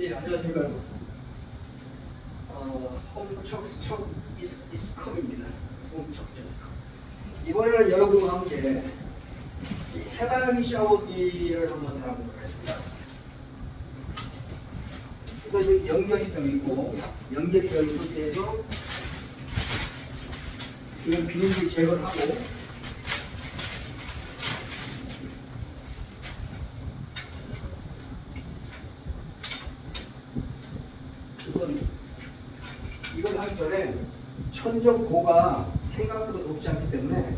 예, 안녕하십니까. 어, 홈척스척 이스, 이스컴입니다. 홈척 이스컴. 이번에는 여러분과 함께 이 해바라기 샤워기를 한번 달아보도록 하겠습니다. 그래서 여기 연결이 되어 있고, 연결이 되어 있는 상태에서 이건 비닐을 제거를 하고, 우선 이걸 하기 전에 천정고가 생각보다 높지 않기 때문에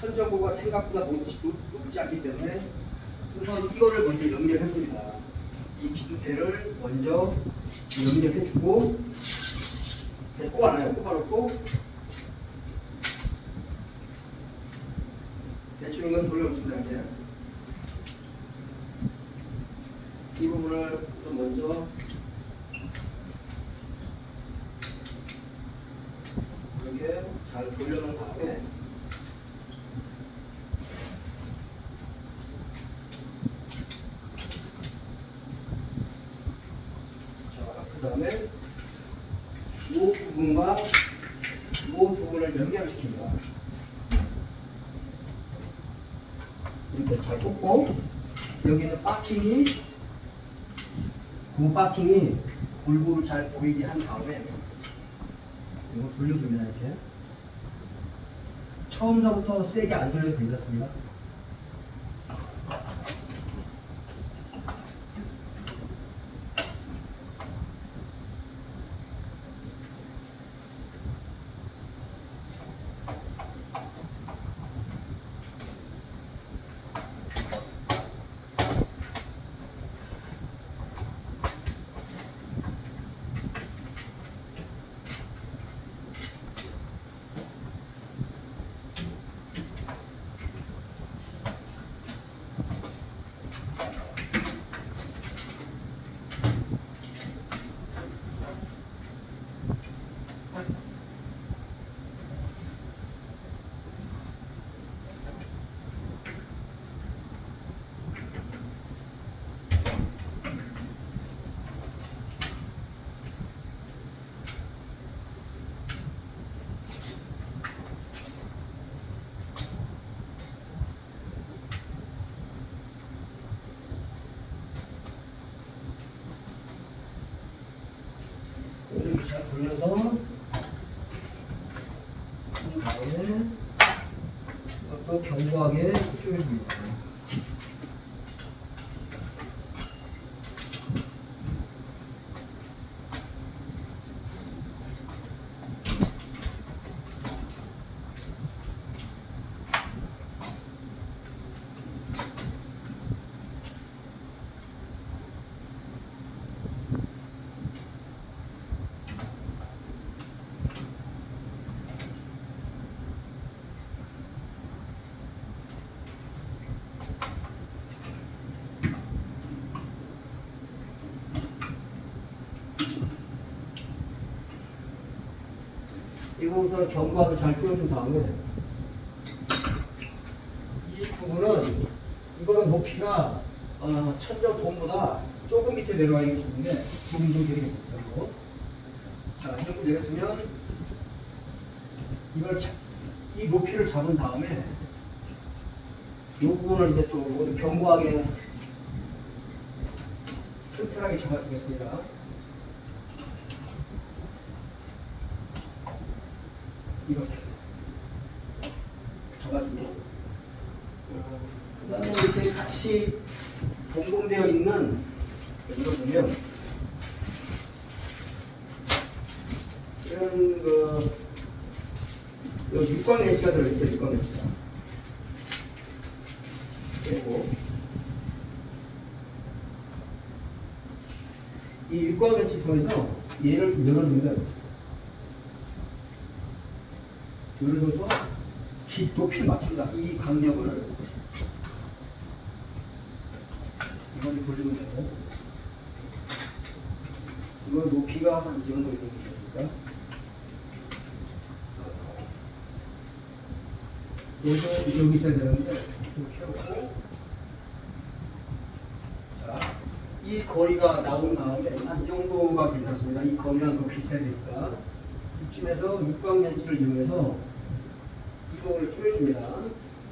천정고가 생각보다 높지, 높, 높지 않기 때문에 우선 이거를 먼저 연결해 줍니다. 이 기둥대를 먼저 연결해 주고 네, 꼽아놔요. 꼽아놓고 대충 이건 돌려놓습니다. 이제 이 부분을 먼저 이렇게 잘 돌려놓은 다음에 자, 그 다음에 이 부분과 이 부분을 연결시킵니다. 이렇게 잘 꽂고 여기 있는 바킹이 그 바킹이 골고루 잘 보이게 한 다음에 이거 돌려줍니다 이렇게 처음서부터 세게 안 돌려도 괜찮습니다 이렇게 잘 돌려서 그 다음에 이것도 견고하게 쪼개줍니다 이거 우선 견고하게 잘 끓여준 다음에 이 부분은 이거는 높이가 어, 천정 돔보다 조금 밑에 내려와 있는 부분인데 부분 좀 드리겠습니다. 이거. 자, 이렇게 내렸으면 이걸 자, 이 높이를 잡은 다음에 이 부분을 이제 또 모두 견고하게 튼튼하게 잡아주겠습니다. 이렇게 잡아주고 그 다음에 이렇게 같이 동봉되어 있는 이거 보면 이런 그 육광 렌치가 들어있어요 육광 렌치가 그리고 이 육광 렌치 통해서 얘를 열어줍니다 눌러서 기 높이를 맞춘다. 이 강력을 이걸 돌리면 되고 이건 높이가 한 이 정도 되니까 여기서 여기 있어야 되는데 이렇게 하고 자, 이이 거리가 나온 다음에 한 이 정도가 괜찮습니다. 이 거리랑 그 비슷해야 되니까 이쯤에서 육각렌치를 이용해서 이동을 쪼여줍니다.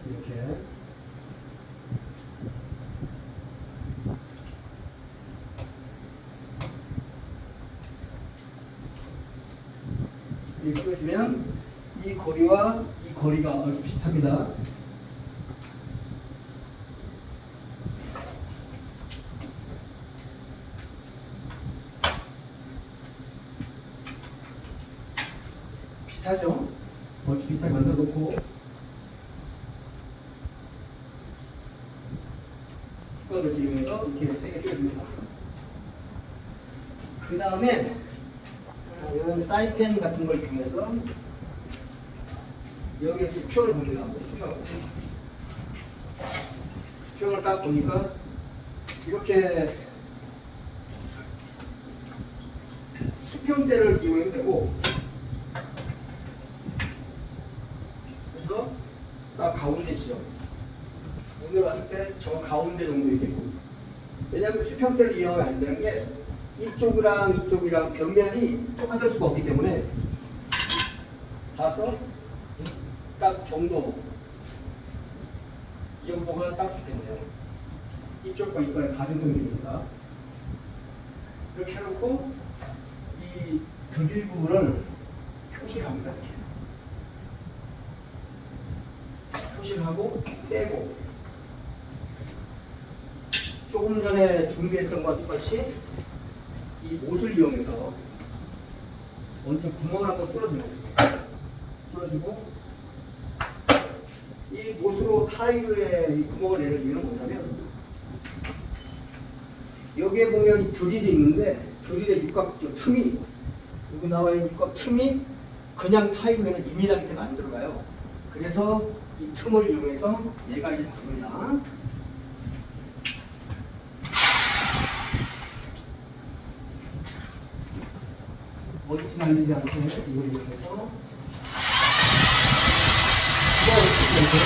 이렇게 이렇게 쪼여주면 이 거리와 이 거리가 아주 비슷합니다. 비슷하죠? 비슷하게 만들어 놓고 뚜껑을 이용해서 이렇게 세게 띄워줍니다. 그 다음에 이런 사이펜 같은 걸 이용해서 여기에 수평을 봅니다. 수평. 수평을 딱 보니까 이렇게 수평대를 이용해도 되고 그래서 딱 가운데 지점 오늘 왔을 때 저 가운데 정도 있겠고. 왜냐하면 수평대를 이용하면 안 되는 게 이쪽이랑 이쪽이랑 벽면이 똑같을 수가 없기 때문에 봤어? 딱 정도. 이 정도가 딱 좋겠네요. 이쪽과 이쪽의 가정점이니까 이렇게 해놓고 이 드릴 부분을 표시를 합니다 이렇게. 표시를 하고 빼고 조금 전에 준비했던 것과 똑같이 이 못을 이용해서 먼저 구멍을 한번 뚫어줍니다. 뚫어주고 이 못으로 타일에 이 구멍을 내는 이유는 뭐냐면 여기에 보면 이 드릴이 있는데 드릴의 육각 저 틈이 여기 나와 있는 육각 틈이 그냥 타일에는 2m 밑에 안 들어가요. 그래서 이 틈을 이용해서 얘가 이제 나옵니다. 어디지 날리지 않게 이걸 이렇게 해서 이렇게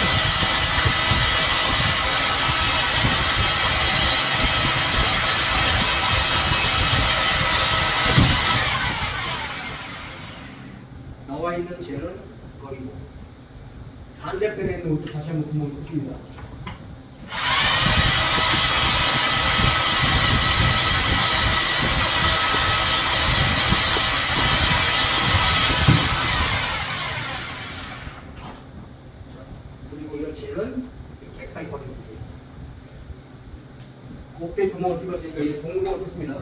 나와 있는 버리고 있는 것도 다시 한번 구멍을 뚫습니다. 구멍을 뚫었으니까 이제 동구멍을 뚫습니다.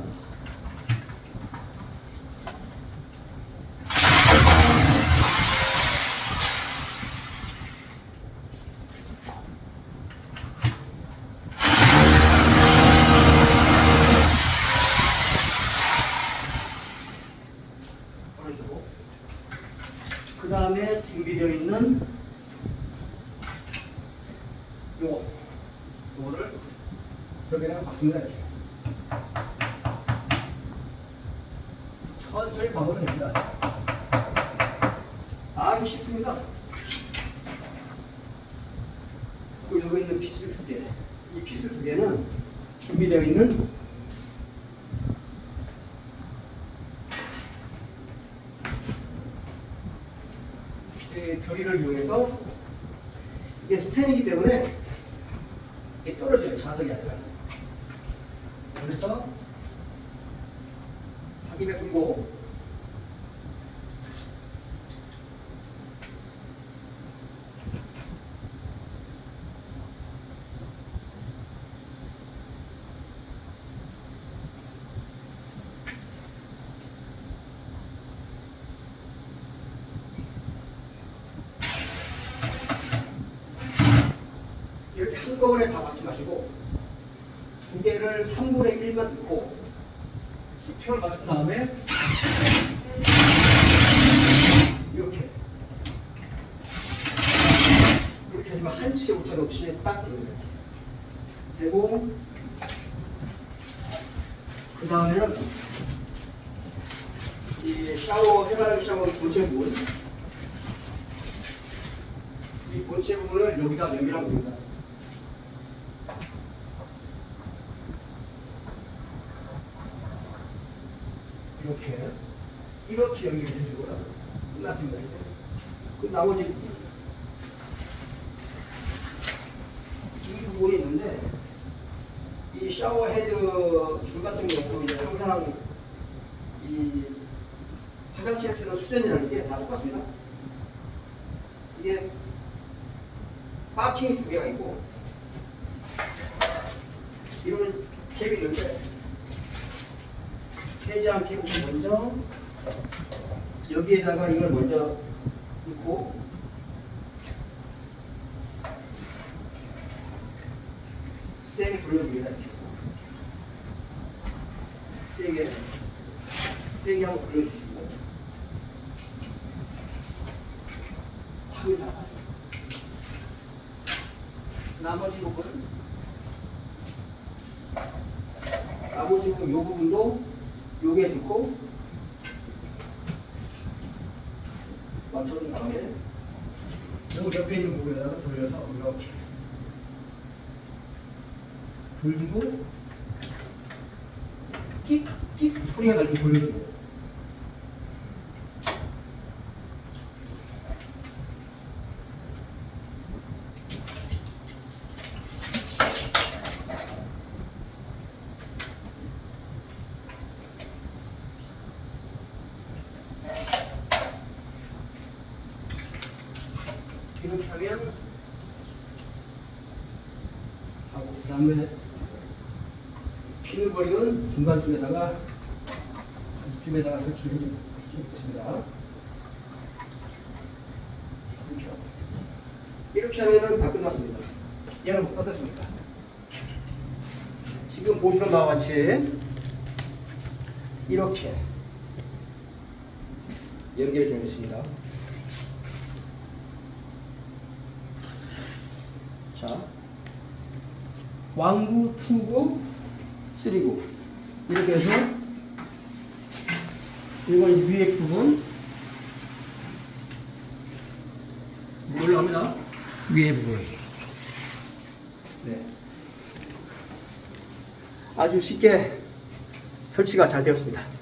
버려주고 그 다음에 준비되어 있는 요거 요거를 벽에다가 박습니다 이렇게 천천히 박으면 됩니다 아주 쉽습니다 그리고 여기 있는 피스 두 개, 이 피스 두 개는 준비되어 있는 이 드릴을 이용해서 이게 스텐이기 때문에 이게 떨어져요. 자석이 아니라서. 그래서 확인해 두고 한꺼번에 다 맞지 마시고 두 개를 3분의 1만 넣고 수평을 맞춘 다음에 이렇게. 이렇게 하지만 한치의 오차 없이 딱 이렇게. 되고 그 다음에는 이 샤워 해바라기 샤워 본체 부분. 이 본체 부분을 여기다 연결하고 있습니다. 이렇게 이렇게 연결해 주고 끝났습니다. 이제. 그 나머지 이 부분이 있는데 이 샤워 헤드 줄 같은 경우 이제 항상 이 화장실에 쓰는 수전이라는 게 다 똑같습니다. 이게 파킹이 두 개가 있고 이런 캡이 있는데 세제한 캡을 먼저 여기에다가 이걸 먼저 넣고 세게. 이렇게. 세게 세게 한번 확인 나가요. 나머지 부분 나머지 부분 이 부분도 요게 넣고 맞춰준 다음에 여기 옆에 있는 부분에다가 돌려서 이렇게 돌리고 끽 끽 소리가 나게 돌려주고 이렇게 하면 하고 그 다음에 피는거리는 중간쯤에다가 이쯤에다가. 이렇게 하고. 이렇게 하면은 다 끝났습니다. 여러분 어떻습니까? 지금 보시는 바와 같이 이렇게 연결이 되어 있습니다. 자, 왕구, 투구, 쓰리구 이렇게 해서 이건 위에 부분 올라갑니다. 위에 부분. 네. 아주 쉽게 설치가 잘 되었습니다.